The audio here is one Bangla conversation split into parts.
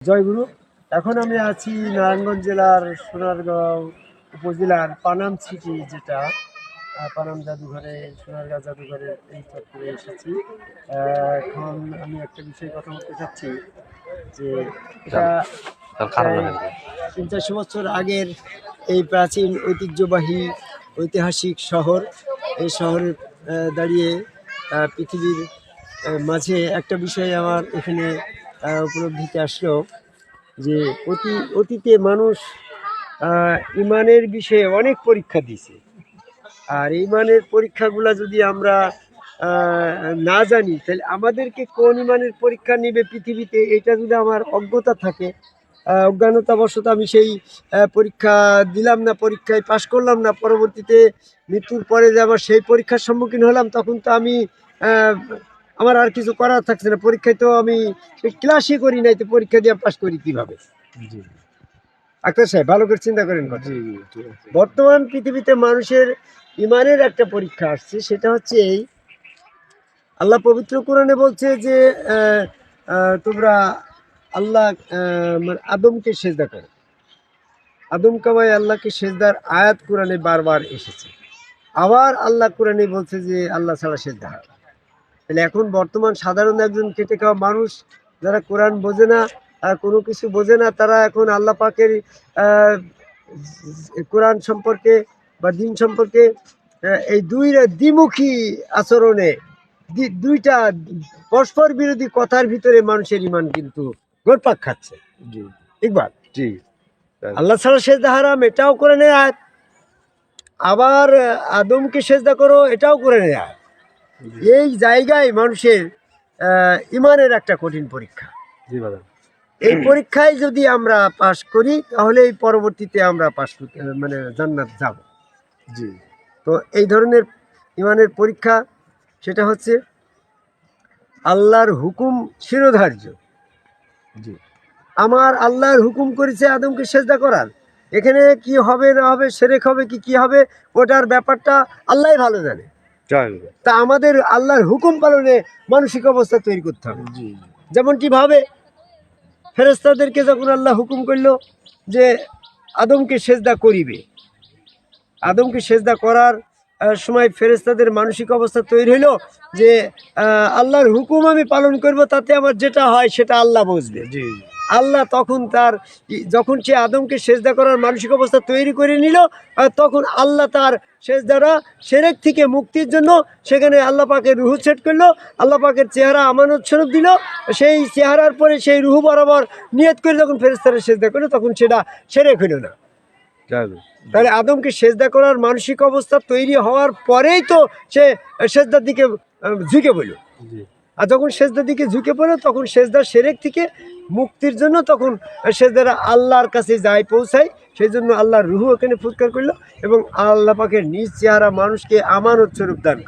জয়গুরু এখন আমি আছি নারায়ণগঞ্জ জেলার সোনারগাঁও উপজেলার পানাম সিটি যেটা পানাম জাদুঘরে সোনারগাঁও জাদুঘরে এই চত্বরে এসেছি। এখন আমি একটা বিষয়ে কথা বলতে চাচ্ছি যে এটা কারণ তিন চারশো বছর আগের এই প্রাচীন ঐতিহ্যবাহী ঐতিহাসিক শহর এই শহরে দাঁড়িয়ে পৃথিবীর মাঝে একটা বিষয় আমার এখানে উপলব্ধিতে আসলো যে অতি, অতীতে মানুষ ইমানের বিষয়ে অনেক পরীক্ষা দিছে আর ইমানের পরীক্ষাগুলো যদি আমরা না জানি, তাহলে আমাদেরকে কোন ইমানের পরীক্ষা নেবে পৃথিবীতে, এটা যদি আমার অজ্ঞতা থাকে অজ্ঞানতাবশত আমি সেই পরীক্ষা দিলাম না, পরীক্ষায় পাশ করলাম না, পরবর্তীতে মৃত্যুর পরে যে আমার সেই পরীক্ষার সম্মুখীন হলাম, তখন তো আমি আমার আর কিছু করার থাকছে না। পরীক্ষায় তো আমি ক্লাসই করি নাই তো পরীক্ষা দিয়ে পাশ করি কীভাবে? জি। আক্তার সাহেব ভালো করে চিন্তা করেন বর্তমান পৃথিবীতে মানুষের ইমানের একটা পরীক্ষা আসছে সেটা হচ্ছে এই। আল্লাহ পবিত্র কোরআনে বলছে যে তোমরা আল্লাহ মানে আদমকে সেজদা করো। আদম কামাই আল্লাহকে সেজদার আয়াত কোরআনে বারবার এসেছে। আবার আল্লাহ কোরআনে বলছে যে আল্লাহ ছাড়া সেজদা হয়। তাহলে এখন বর্তমান সাধারণ একজন খেটে খাওয়া মানুষ যারা কোরআন বোঝে না কোনো কিছু বোঝে না তারা এখন আল্লাহ পাকের কোরআন সম্পর্কে বা দিন সম্পর্কে এই দুই দ্বিমুখী আচরণে দুইটা পরস্পর বিরোধী কথার ভিতরে মানুষের ইমান কিন্তু গোরপাক খাচ্ছে। জি। ইকবাল? জি। আল্লাহ ছাড়া সেজদা হারাম এটাও করে নেয়। আবার আদমকে সেজদা করো এটাও করে নেয়। এই জায়গায় মানুষের ইমানের একটা কঠিন পরীক্ষা। এই পরীক্ষায় যদি আমরা পাশ করি তাহলে এই পরবর্তীতে আমরা পাশ করতে মানে জান্নাত যাব। জি। তো এই ধরনের ইমানের পরীক্ষা সেটা হচ্ছে আল্লাহর হুকুম শিরোধার্য। জি। আমার আল্লাহর হুকুম করেছে আদমকে সেজদা করার। এখানে কি হবে না হবে সেরেক হবে কি কি হবে ওটার ব্যাপারটা আল্লাহই ভালো জানে। তা আমাদের আল্লাহর হুকুম পালনে মানসিক অবস্থা তৈরি করতে হবে। জি যেমন কীভাবে ফেরেস্তাদেরকে যখন আল্লাহ হুকুম করল যে আদমকে সেজদা করিবে। আদমকে সেজদা করার সময় ফেরেস্তাদের মানসিক অবস্থা তৈরি হলো যে আল্লাহর হুকুম আমি পালন করব তাতে আমার যেটা হয় সেটা আল্লাহ বুঝবে। জি। আল্লাহ তখন তার যখন সে আদমকে সেজদা করার মানসিক অবস্থা তৈরি করে নিল তখন আল্লাহ তার সেজদারা সেরেক থেকে মুক্তির জন্য সেখানে আল্লাহ পাকে রুহু সেট করল আল্লাহ পাকের চেহারা আমানত স্বরূপ দিল সেই চেহারার পরে সেই রুহু বরাবর নিয়ত করে যখন ফেরেস্তারা সেজদা করল তখন সেটা সেরেক হইল না। তাহলে আদমকে সেজদা করার মানসিক অবস্থা তৈরি হওয়ার পরেই তো সে সেজদার দিকে ঝুঁকে জি। আর যখন সেজদার দিকে ঝুঁকে পড়ে, তখন সেজদার সেরেক থেকে মুক্তির জন্য তখন সেজদারা আল্লাহর কাছে যায় পৌঁছায়। সেই জন্য আল্লাহর রুহু ওখানে ফুৎকার করল এবং আল্লাহ পাকের নিজ চেহারা মানুষকে আমানত স্বরূপ দান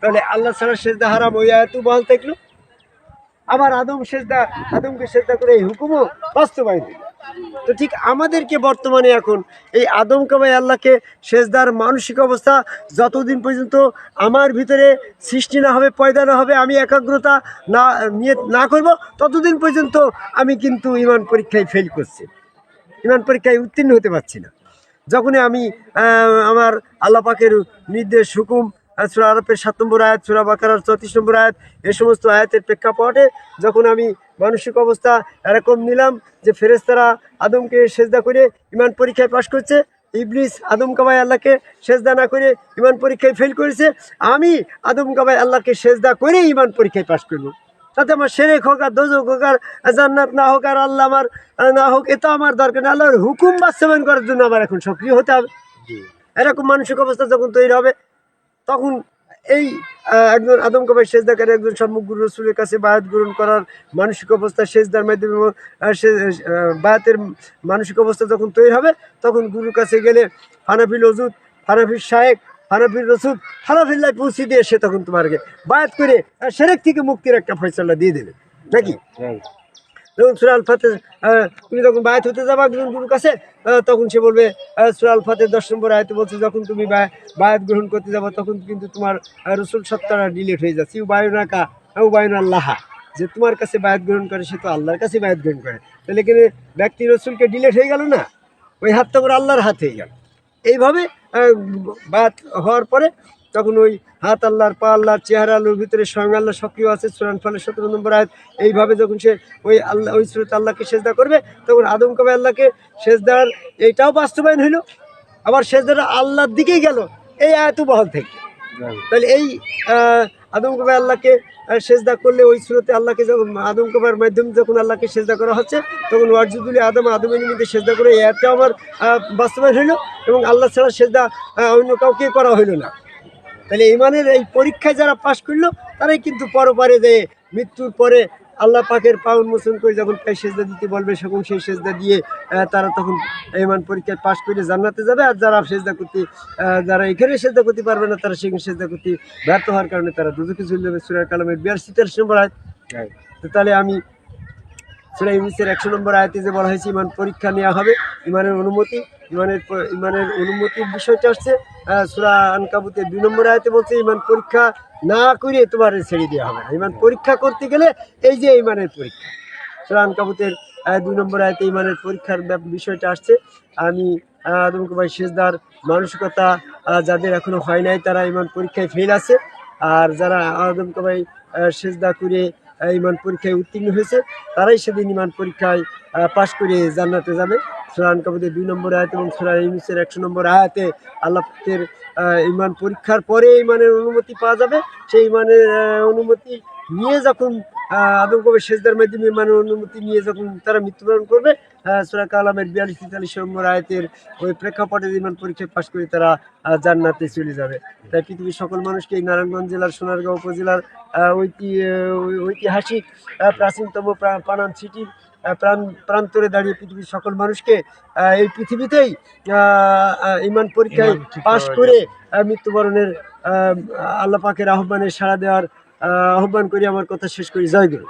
তাহলে আল্লাহ ছাড়া সেজদা হারাম ওই আয়াতও বহাল থাকল। আবার আদম সেজদা, আদমকে সেজদা করে এই হুকুমও বাস্তবায়ন। তো ঠিক আমাদেরকে বর্তমানে এখন এই আদম কামাই আল্লাহকে সেজদার মানসিক অবস্থা যতদিন পর্যন্ত আমার ভিতরে সৃষ্টি না হবে, পয়দা না হবে, আমি একাগ্রতা না, নিয়ে না করব, ততদিন পর্যন্ত আমি কিন্তু ইমান পরীক্ষায় ফেল করছি। ইমান পরীক্ষায় উত্তীর্ণ হতে পারছি না। যখনই আমি আমার আল্লাহ পাকের নির্দেশ, হুকুম সূরা আরবের সাত নম্বর আয়াত, সুরা বাকারার চৌত্রিশ নম্বর আয়াত, এ সমস্ত আয়াতের প্রেক্ষাপটে যখন আমি মানসিক অবস্থা এরকম নিলাম যে ফেরেস্তারা আদমকে সেজদা করে ইমান পরীক্ষায় পাশ করছে। ইবলিস আদম কাবাই আল্লাহকে সেজদা না করে ইমান পরীক্ষায় ফেল করেছে। আমি আদম কাবাই আল্লাহকে সেজদা করে ইমান পরীক্ষায় পাশ করব। তাতে আমার সেরেক হোক আর দোজক হোক আর জান্নাত না হোক আর আল্লাহ আমার না হোক এটা আমার দরকার নেই আল্লাহর হুকুম বাস্তবায়ন করার জন্য আমার এখন সক্রিয় হতে হবে। এরকম মানসিক অবস্থা যখন তৈরি হবে তখন এই একজন আদম কবাই সেজদাকারী, একজন সম্মুখ রসুলের কাছে বায়াত গ্রহণ করার মানসিক অবস্থা সেজদার মাধ্যমে বায়াতের মানসিক অবস্থা যখন তৈরি হবে, তখন গুরুর কাছে গেলে হানাফিল ওজুদ হানাফির শায়েক হানাফির রসুদ হানাফিল্লায় পৌঁছে দিয়ে সে তখন তোমাকে বায়াত করে সেরেক থেকে মুক্তির একটা ফয়সলা দিয়ে দেবে। নাকি? যখন সুরাল ফাতে তুমি যখন বায়াত হতে যাবা একজন গুরুর কাছে তখন সে বলবে সুরাল ফাতে দশ নম্বর আয়তে বলছে, যখন তুমি বায়- বায়াত গ্রহণ করতে যাব, তখন কিন্তু তোমার রসুল সত্তারা ডিলেট হয়ে যাচ্ছে। বায়ুনাকা বায়ুনাল্লাহা যে তোমার কাছে বায়াত গ্রহণ করে, সে তো আল্লাহর কাছে বায়াত গ্রহণ করে। তাহলে এখানে ব্যক্তি রসুলকে ডিলেট হয়ে গেল না? ওই হাত করে আল্লাহর হাত হয়ে গেল। এইভাবে বায়াত হওয়ার পরে তখন ওই হাত আল্লাহর, পা আল্লাহর, চেহারা আল্লাহর ভিতরে স্বয়ং আল্লাহ সক্রিয় আছে, সুরান ফলে সতেরো নম্বর আয়াত। এইভাবে যখন সে ওই আল্লাহ, ওই স্রোত আল্লাহকে সেজদা করবে, তখন আদম কবে আল্লাহকে সেজদার এইটাও বাস্তবায়ন হইল। আবার সেজদাটা আল্লাহর দিকেই গেল, এই আয়াত বহল থেকে। তাহলে এই আদম কবে আল্লাহকে সেজদা করলে ওই সুরতে আল্লাহকে যখন, আদম কবার মাধ্যমে যখন আল্লাহকে সেজদা করা হচ্ছে, তখন ওয়ার্জুদুলি আদম, আদমের নিমিত্তে সেজদা করে এই আয়াতটা আমার বাস্তবায়ন হইল এবং আল্লাহ ছাড়া সেজদা অন্য কাউকে করা হইল না। তাহলে ইমানের এই পরীক্ষায় যারা পাশ করল তারাই কিন্তু পরপারে যে মৃত্যুর পরে আল্লাহ পাকের পা উন্মোচন করে যখন পায়ে সেজদা দিতে বলবে তখন সেই সেজদা দিয়ে তারা তখন ইমান পরীক্ষায় পাশ করে জান্নাতে যাবে। আর যারা সেজদা করতে যারা এখানে সেজদা করতে পারবে না তারা সেখানে সেজদা করতে ব্যর্থ হওয়ার কারণে তারা দুদুকে চলে যাবে সুরার কালামের তেরোশ নম্বর আয়াত। তো তাহলে আমি সুরা ইউনিসের একশো নম্বর আয়াতে যে বলা হয়েছে ইমান পরীক্ষা নেওয়া হবে। ইমানের অনুমতি ইমানের ইমানের অনুমতির বিষয়টা আসছে। সুরা আনকাবুতের দুই নম্বর আয়তে বলছে ইমান পরীক্ষা না করে তোমার ছেড়ে দেওয়া হবে না। ইমান পরীক্ষা করতে গেলে এই যে ইমানের পরীক্ষা। সুরা আনকাবুতের দুই নম্বর আয়তে ইমানের পরীক্ষার বিষয়টা আসছে। আমি আহ, আদমকে ভাই শেষদার মানসিকতা যাদের এখনও হয় নাই তারা ইমান পরীক্ষায় ফেল আছে। আর যারা আদমকে ভাই সেজদা করে ইমান পরীক্ষায় উত্তীর্ণ হয়েছে। তারাই সেদিন ইমান পরীক্ষায় পাশ করে জান্নাতে যাবে। সুরান কাবুদের দুই নম্বর আয়াত এবং সুরান ইউনুসের একশো নম্বর আয়াতে আল্লাহের ইমান পরীক্ষার পরে ইমানের অনুমতি পাওয়া যাবে। সেই ইমানের অনুমতি নিয়ে যখন আদম কবে সেজদার মাধ্যমে ইমানের অনুমতি নিয়ে যখন তারা মৃত্যুবরণ করবে আহ, সুরা কালামের বিয়াল্লিশ তেতাল্লিশ নম্বর আয়তের ওই প্রেক্ষাপটে ইমান পরীক্ষায় পাশ করে তারা জান্নাতে চলে যাবে। তাই পৃথিবীর সকল মানুষকে এই নারায়ণগঞ্জ জেলার সোনারগাঁও উপজেলার ঐতি- ঐতিহাসিক প্রাচীনতম প্রা- পানাম সিটির প্রাণ প্রান্তরে দাঁড়িয়ে পৃথিবীর সকল মানুষকে এই পৃথিবীতেই ইমান পরীক্ষায় পাশ করে মৃত্যুবরণের আহ, আল্লাহ পাকের আহ্বানে সাড়া দেওয়ার আহ্বান করি আমার কথা শেষ করি। জয় গুরু।